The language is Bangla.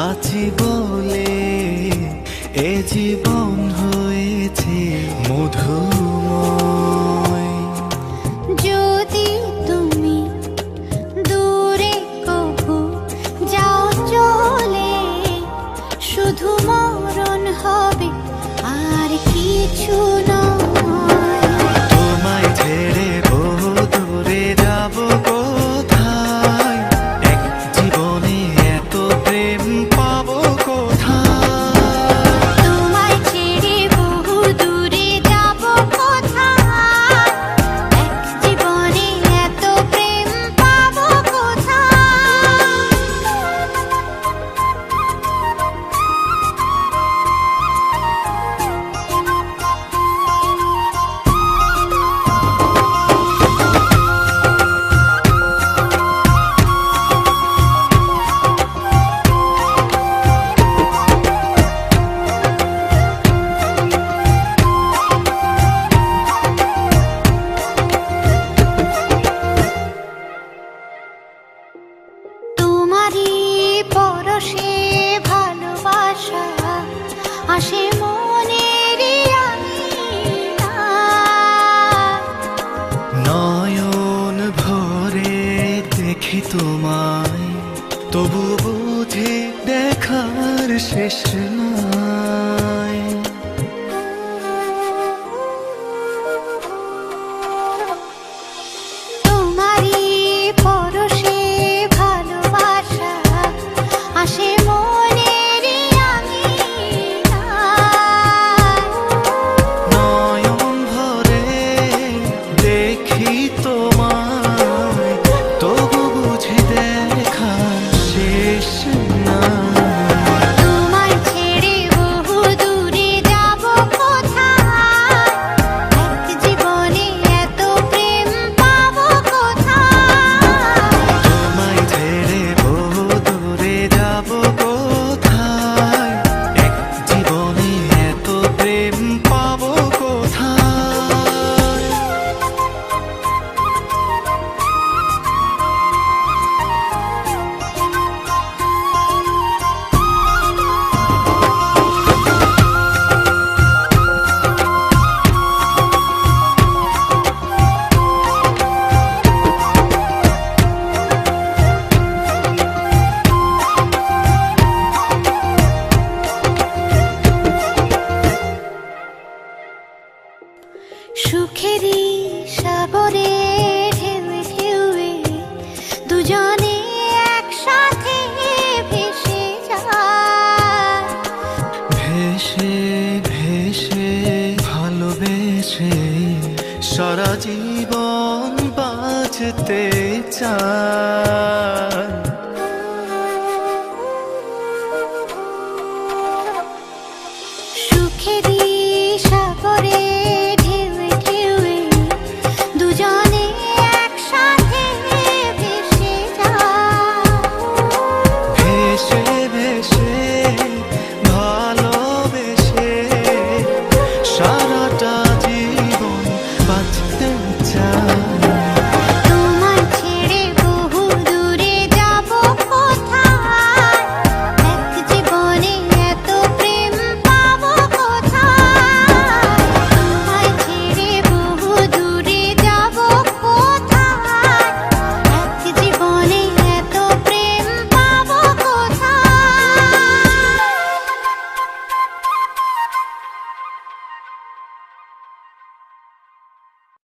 আছি বলে এ জীবন হয়েছে মধু যদি তুমি দূরে শুধু মরণ হবে আর কিছু না নয়ন ভরে দেখি তোমায় তবু বুঝে দেখার শেষ না সুখেরই সাবরে ঢেউ ঢেউয়ে দুজনে একসাথে ভেসে যায়। ভেসে ভেসে ভালোবেসে সারা জীবন বাঁচতে চায়। সুখেরই